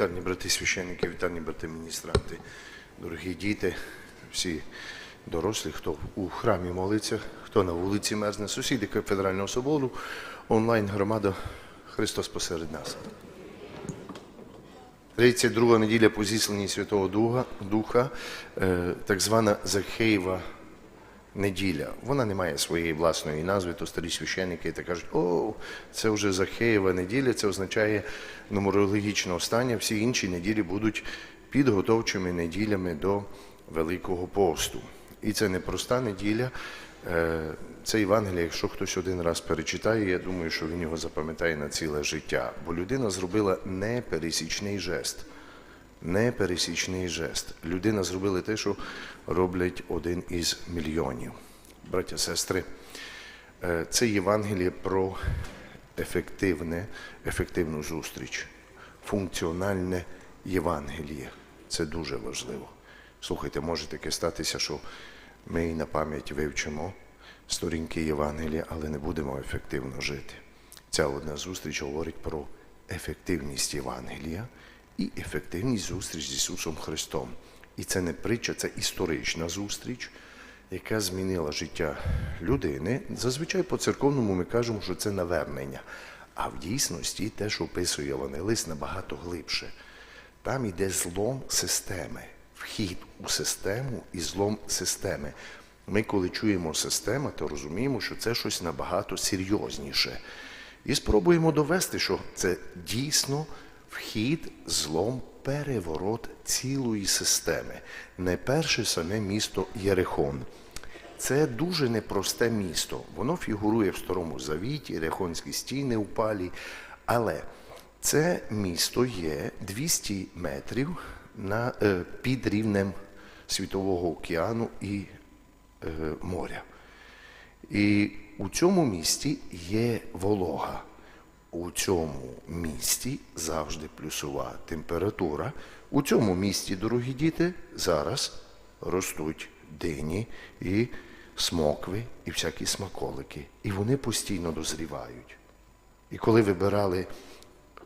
Вітальні брати священники, вітальні брати міністранти, дорогі діти, всі дорослі, хто у храмі молиться, хто на вулиці мерзне, сусіди кафедрального собору, онлайн громада Христос посеред нас. 32 неділя по зісланні Святого Духа, Духа е, так звана Захеєва неділя. Вона не має своєї власної назви, то старі священники та кажуть, о, це вже Захеєва неділя, це означає нумерологічне остання, всі інші неділі будуть підготовчими неділями до Великого посту. І це не проста неділя. Е, Це Євангеліє, якщо хтось один раз перечитає, я думаю, що він його запам'ятає на ціле життя. Бо людина зробила непересічний жест. Непересічний жест. Людина зробила те, що роблять один із мільйонів. Браття, сестри, е, це Євангеліє про ефективне, ефективну зустріч, функціональне Євангеліє. Це дуже важливо. Слухайте, може таке статися, що ми і на пам'ять вивчимо сторінки Євангелія, але не будемо ефективно жити. Ця одна зустріч говорить про ефективність Євангелія і ефективність зустріч з Ісусом Христом. І це не притча, це історична зустріч, яка змінила життя людини. Зазвичай по церковному ми кажемо, що це навернення. А в дійсності те, що описує Євангелист, набагато глибше. Там йде злом системи, вхід у систему і злом системи. Ми, коли чуємо система, то розуміємо, що це щось набагато серйозніше. І спробуємо довести, що це дійсно вхід, злом, переворот цілої системи. Не перше саме місто Єрихон. Це дуже непросте місто. Воно фігурує в Старому Завіті, Єрихонські стіни упалі. Але це місто є 200 метрів на, е, під рівнем Світового океану і е, моря. І у цьому місті є волога. У цьому місті завжди плюсова температура. У цьому місті, дорогі діти, зараз ростуть дині і смокви, і всякі смаколики. І вони постійно дозрівають. І коли вибирали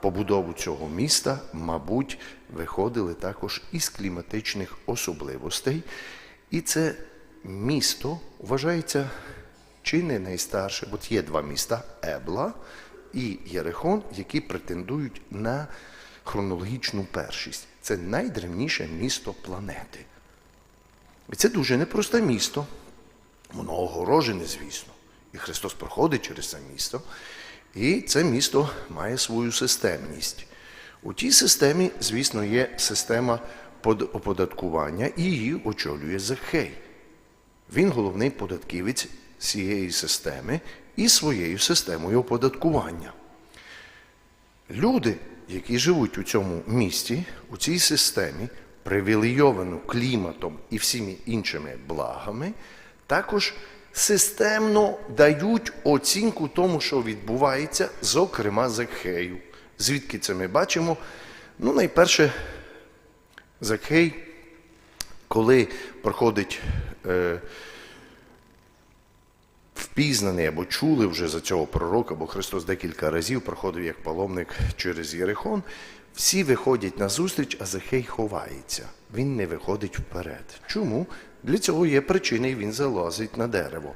побудову цього міста, мабуть, виходили також із кліматичних особливостей. І це місто вважається чи не найстарше, бо є два міста Ебла і Єрихон, які претендують на хронологічну першість. Це найдревніше місто планети. І це дуже непросте місто. Воно огорожене, звісно. І Христос проходить через це місто. І це місто має свою системність. У тій системі, звісно, є система оподаткування, і її очолює Захей. Він головний податківець цієї системи і своєю системою оподаткування. Люди, які живуть у цьому місті, у цій системі, привілейовану кліматом і всіми іншими благами, також системно дають оцінку тому, що відбувається, зокрема Закхею. Звідки це ми бачимо? Ну, найперше, Закхей, коли проходить е, впізнаний або чули вже за цього пророка, бо Христос декілька разів проходив як паломник через Єрихон. Всі виходять на зустріч, а Захей ховається. Він не виходить вперед. Чому? Для цього є причини, і він залазить на дерево.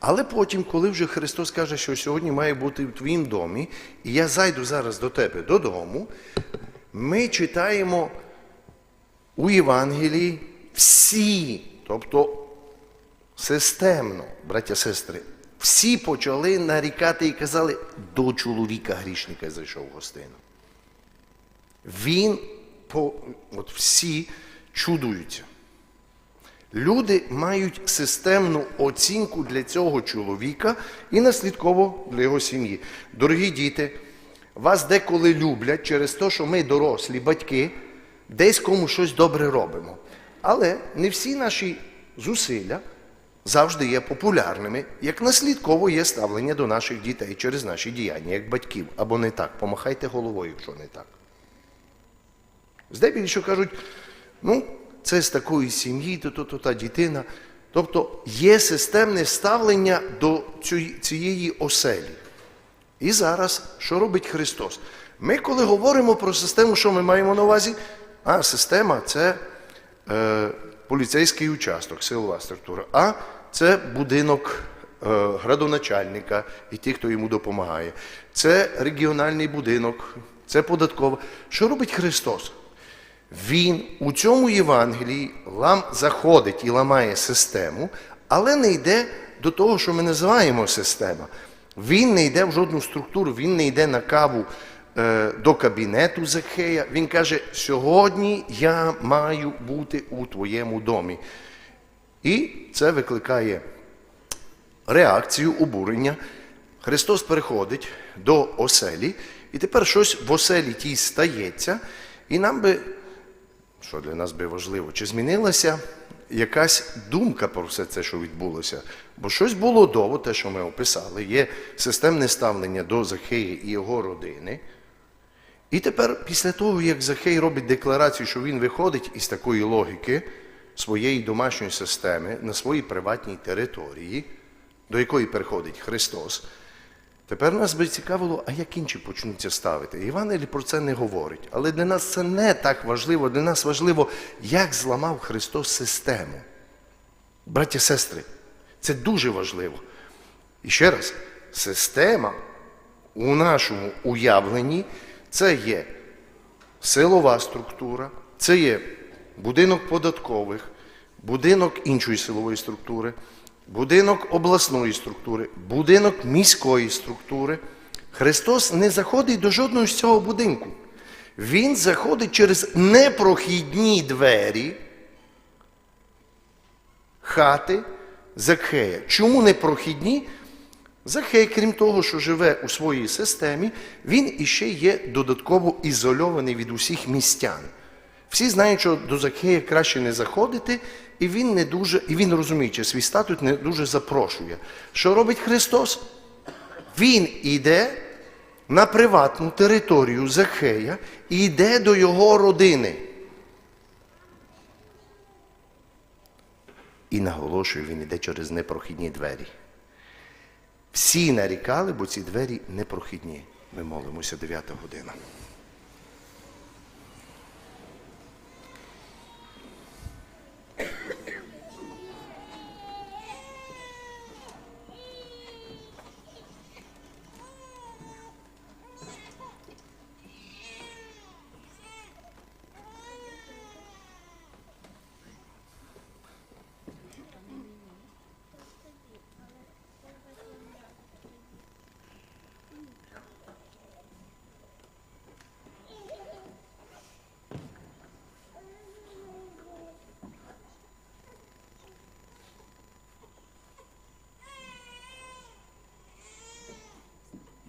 Але потім, коли вже Христос каже, що сьогодні має бути в твоїм домі, і я зайду зараз до тебе додому, ми читаємо у Євангелії всі, тобто системно, браття сестри, всі почали нарікати і казали, до чоловіка грішника зайшов в гостину. Він, по, от всі чудуються. Люди мають системну оцінку для цього чоловіка і наслідково для його сім'ї. Дорогі діти, вас деколи люблять через те, що ми дорослі батьки, десь кому щось добре робимо. Але не всі наші зусилля завжди є популярними, як наслідково є ставлення до наших дітей через наші діяння, як батьків. Або не так. Помахайте головою, якщо не так. Здебільшого кажуть, ну, це з такої сім'ї, то, то, то та дитина. Тобто є системне ставлення до цієї- оселі. І зараз, що робить Христос? Ми, коли говоримо про систему, що ми маємо на увазі? А система це е, поліцейський участок, силова структура. А це будинок е, градоначальника і ті, хто йому допомагає. Це регіональний будинок, це податкова. Що робить Христос? Він у цьому Євангелії лам заходить і ламає систему, але не йде до того, що ми називаємо система. Він не йде в жодну структуру, він не йде на каву е, до кабінету Закхея. Він каже: сьогодні я маю бути у твоєму домі. І це викликає реакцію, обурення. Христос переходить до оселі, і тепер щось в оселі тій стається, і нам би, що для нас би важливо, чи змінилася якась думка про все це, що відбулося. Бо щось було до, те, що ми описали, є системне ставлення до Захея і його родини. І тепер, після того, як Захей робить декларацію, що він виходить із такої логіки своєї домашньої системи на своїй приватній території, до якої переходить Христос, тепер нас би цікавило, а як інші почнуться ставити. Євангелій про це не говорить. Але для нас це не так важливо. Для нас важливо, як зламав Христос систему. Браття, сестри, це дуже важливо. І ще раз, система у нашому уявленні це є силова структура, це є будинок податкових, будинок іншої силової структури, будинок обласної структури, будинок міської структури. Христос не заходить до жодного з цього будинку. Він заходить через непрохідні двері хати Закхея. Чому непрохідні? Захей, крім того, що живе у своїй системі, він іще є додатково ізольований від усіх містян. Всі знають, що до Захея краще не заходити, і він не дуже, і він розуміючи свій статус, не дуже запрошує. Що робить Христос? Він іде на приватну територію Захея і йде до його родини. І наголошую, він йде через непрохідні двері. Всі нарікали, бо ці двері непрохідні. Ми молимося 9 година.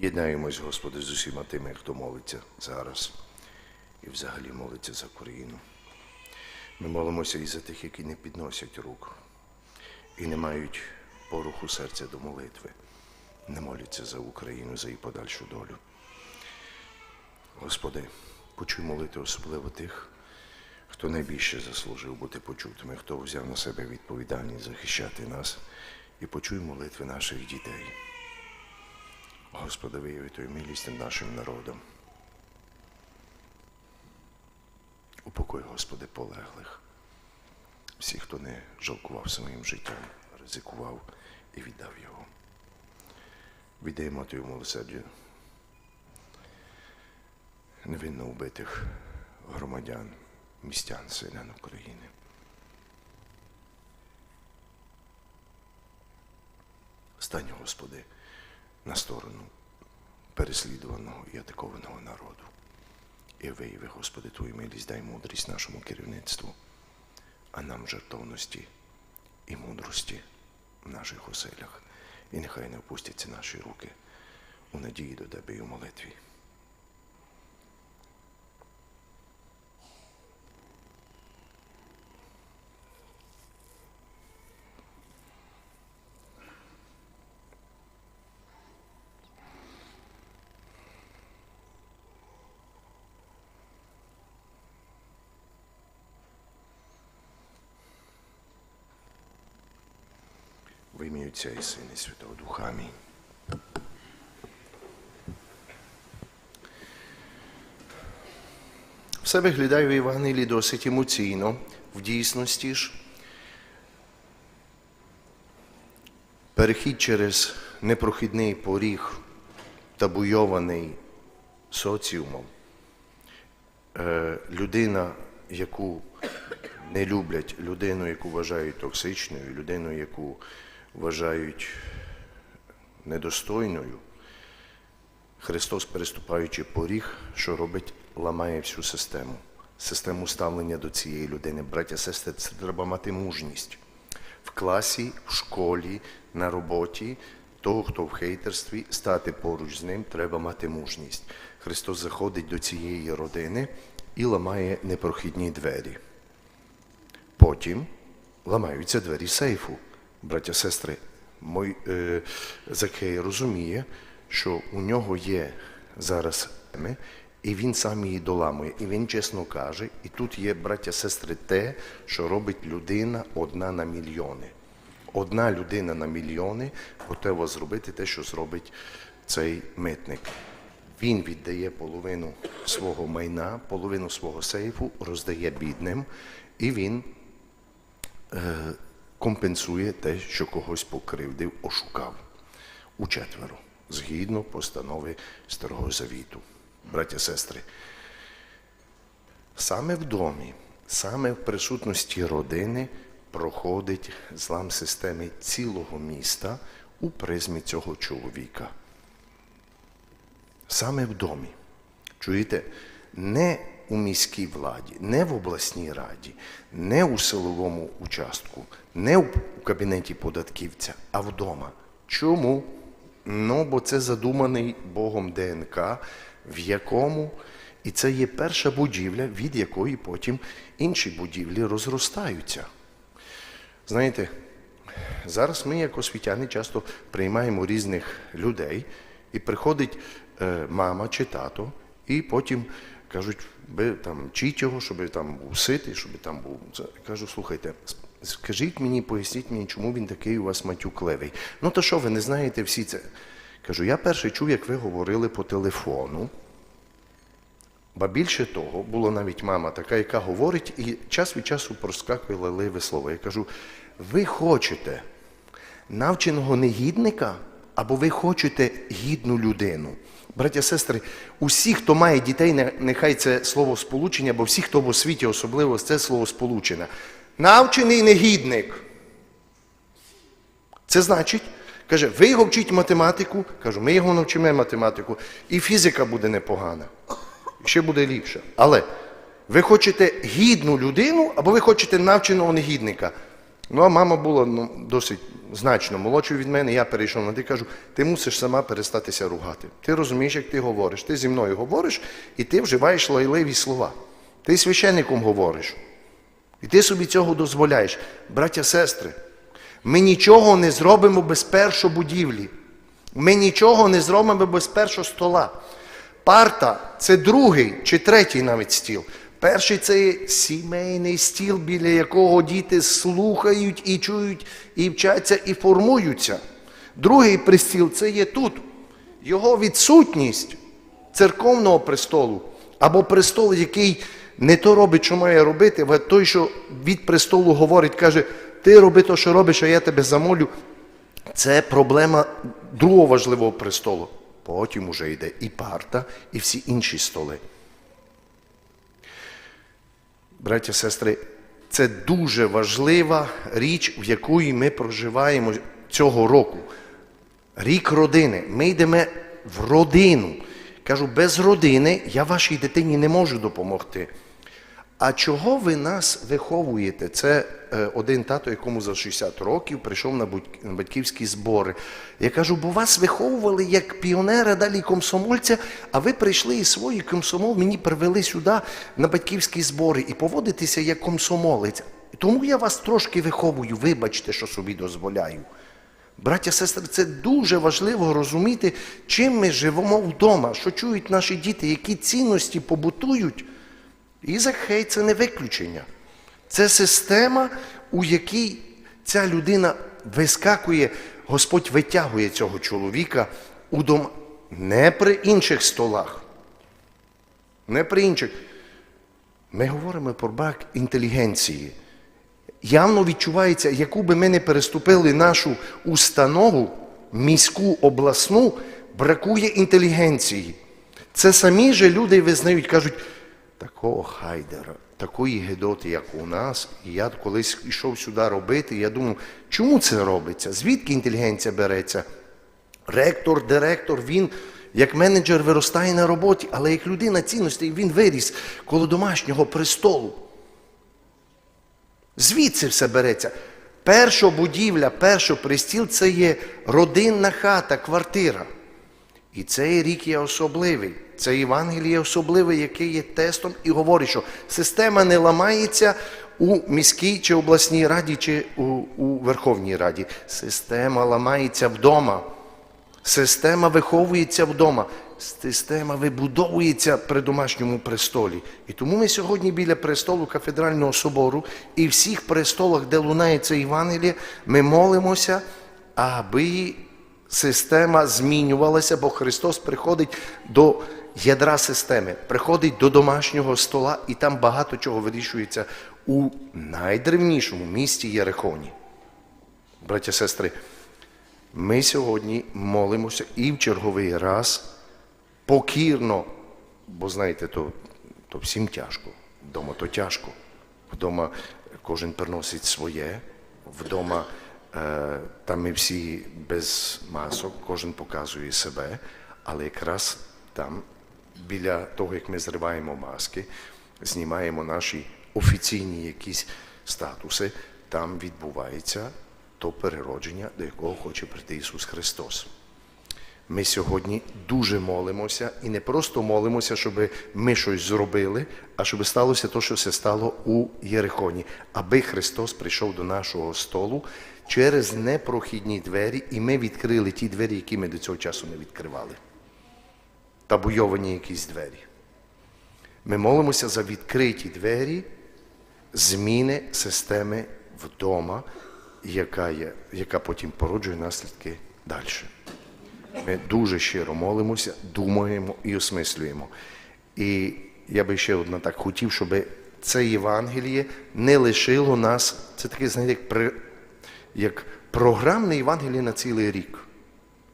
Єднаємось, Господи, з усіма тими, хто молиться зараз і взагалі молиться за Україну. Ми молимося і за тих, які не підносять рук і не мають поруху серця до молитви, не моляться за Україну, за її подальшу долю. Господи, почуй молити особливо тих, хто найбільше заслужив бути почутими, хто взяв на себе відповідальність захищати нас, і почуй молитви наших дітей. Господи, вияви Твою милість нашим народом. Упокой, Господи, полеглих. Всіх, хто не жалкував своїм життям, ризикував і віддав його. Віддаємо Твою милосердю невинно убитих громадян, містян, селян України. Стань, Господи, на сторону переслідуваного і атакованого народу. І вияви, Господи, Твою милість, дай мудрість нашому керівництву, а нам жертовності і мудрості в наших оселях. І нехай не опустяться наші руки у надії до Тебе і у молитві. В ім'я Отця і Сина і Святого Духа. Амінь. Все виглядає в Євангелії досить емоційно. В дійсності ж перехід через непрохідний поріг, табуйований соціумом, е, людина, яку не люблять, людину, яку вважають токсичною, людину, яку вважають недостойною, Христос, переступаючи поріг, що робить, ламає всю систему, систему ставлення до цієї людини. Браття, сестри, це треба мати мужність в класі, в школі, на роботі. Того, хто в хейтерстві, стати поруч з ним, треба мати мужність. Христос заходить до цієї родини і ламає непрохідні двері. Потім ламаються двері сейфу. Браття, сестри, мой, е, Закей розуміє, що у нього є зараз теми, і він сам її доламує. І він чесно каже, і тут є, браття, сестри, те, що робить людина одна на мільйони. Одна людина на мільйони готова зробити те, що зробить цей митник. Він віддає половину свого майна, половину свого сейфу, роздає бідним, і він е, компенсує те, що когось покривдив, ошукав у четверо, згідно постанови Старого Завіту. Браття, сестри, саме в домі, саме в присутності родини проходить злам системи цілого міста у призмі цього чоловіка. Саме в домі. Чуєте, не у міській владі, не в обласній раді, не у силовому участку, не у кабінеті податківця, а вдома. Чому? Ну, бо це задуманий Богом ДНК, в якому і це є перша будівля, від якої потім інші будівлі розростаються. Знаєте, зараз ми, як освітяни, часто приймаємо різних людей, і приходить е, мама чи тато, і потім кажуть, ви там вчіть його, щоб там був ситий, щоб там був. Кажу, слухайте, скажіть мені, поясніть мені, чому він такий у вас матюкливий. Ну то що, ви не знаєте всі це? Кажу, я перший чув, як ви говорили по телефону. Ба більше того, була навіть мама така, яка говорить, і час від часу проскакує леливе слово. Я кажу: ви хочете навченого негідника, або ви хочете гідну людину. Браття, сестри, усі, хто має дітей, нехай це слово сполучення, бо всі, хто в освіті, особливо це слово сполучення. Навчений негідник. Це значить, каже, ви його вчіть математику, кажу, ми його навчимо математику, і фізика буде непогана, ще буде ліпше. Але ви хочете гідну людину, або ви хочете навченого негідника. Ну, а мама була ну, досить значно молодшою від мене, я перейшов на ти кажу, ти мусиш сама перестатися ругати. Ти розумієш, як ти говориш. Ти зі мною говориш, і ти вживаєш лайливі слова. Ти священником говориш. І ти собі цього дозволяєш. Браття, сестри, ми нічого не зробимо без першої будівлі. Ми нічого не зробимо без першого стола. Парта це другий чи третій навіть стіл. Перший це сімейний стіл, біля якого діти слухають і чують, і вчаться, і формуються. Другий пристіл це є тут. Його відсутність церковного престолу або престол, який не то робить, що має робити, а той, що від престолу говорить, каже, ти роби то, що робиш, а я тебе замолю. Це проблема другого важливого престолу. Потім уже йде і парта, і всі інші столи. Браття, сестри, це дуже важлива річ, в якої ми проживаємо цього року. Рік родини. Ми йдемо в родину. Кажу, без родини я вашій дитині не можу допомогти. А чого ви нас виховуєте? Це е, один тато, якому за 60 років прийшов на батьківські збори. Я кажу, бо вас виховували як піонера, далі комсомольця, а ви прийшли і свої комсомол мені привели сюди на батьківські збори і поводитеся як комсомолець. Тому я вас трошки виховую, вибачте, що собі дозволяю. Браття, сестри, це дуже важливо розуміти, чим ми живемо вдома, що чують наші діти, які цінності побутують. І Закхей це не виключення. Це система, у якій ця людина вискакує, Господь витягує цього чоловіка у дом не при інших столах. Не при інших. Ми говоримо про брак інтелігенції. Явно відчувається, яку би ми не переступили нашу установу, міську, обласну, бракує інтелігенції. Це самі же люди визнають, кажуть, такого хайдера, такої гедоти, як у нас, і я колись йшов сюди робити, я думав, чому це робиться? Звідки інтелігенція береться? Ректор, директор, він як менеджер виростає на роботі, але як людина цінностей він виріс коло домашнього престолу. Звідси все береться. Перша будівля, перший пристіл це є родинна хата, квартира. І цей рік є особливий. Це Євангеліє особливе, яке є тестом, і говорить, що система не ламається у міській чи обласній раді, чи у, у Верховній Раді. Система ламається вдома. Система виховується вдома. Система вибудовується при домашньому престолі. І тому ми сьогодні біля престолу кафедрального собору і всіх престолах, де лунає це Євангеліє, ми молимося, аби система змінювалася, бо Христос приходить до ядра системи, приходить до домашнього стола, і там багато чого вирішується у найдревнішому місті Єрихоні. Браття сестри, ми сьогодні молимося і в черговий раз покірно, бо знаєте, то, то всім тяжко. Вдома то тяжко. Вдома кожен приносить своє, вдома е, там ми всі без масок, кожен показує себе, але якраз там, біля того, як ми зриваємо маски, знімаємо наші офіційні якісь статуси, там відбувається то переродження, до якого хоче прийти Ісус Христос. Ми сьогодні дуже молимося і не просто молимося, щоб ми щось зробили, а щоб сталося те, що все стало у Єрихоні, аби Христос прийшов до нашого столу через непрохідні двері, і ми відкрили ті двері, які ми до цього часу не відкривали. Табуйовані якісь двері. Ми молимося за відкриті двері зміни системи вдома, яка, є, яка потім породжує наслідки далі. Ми дуже щиро молимося, думаємо і осмислюємо. І я би ще одна так хотів, щоб це Євангеліє не лишило нас, це таке, знаєте, як, при, як програмне Євангеліє на цілий рік.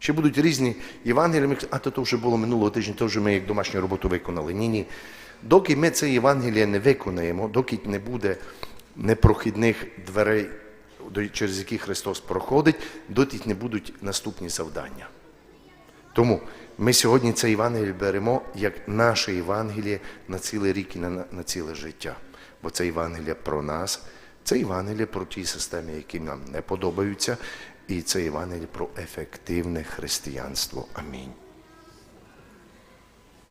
Ще будуть різні Євангелії, а то, то вже було минулого тижня, то вже ми як домашню роботу виконали. Ні, ні. Доки ми це Євангеліє не виконаємо, доки не буде непрохідних дверей, через які Христос проходить, доти не будуть наступні завдання. Тому ми сьогодні це Євангеліє беремо як наше Євангеліє на цілий рік і на, на ціле життя. Бо це Євангеліє про нас, це Євангеліє про ті системи, які нам не подобаються, і це Євангеліє про ефективне християнство. Амінь.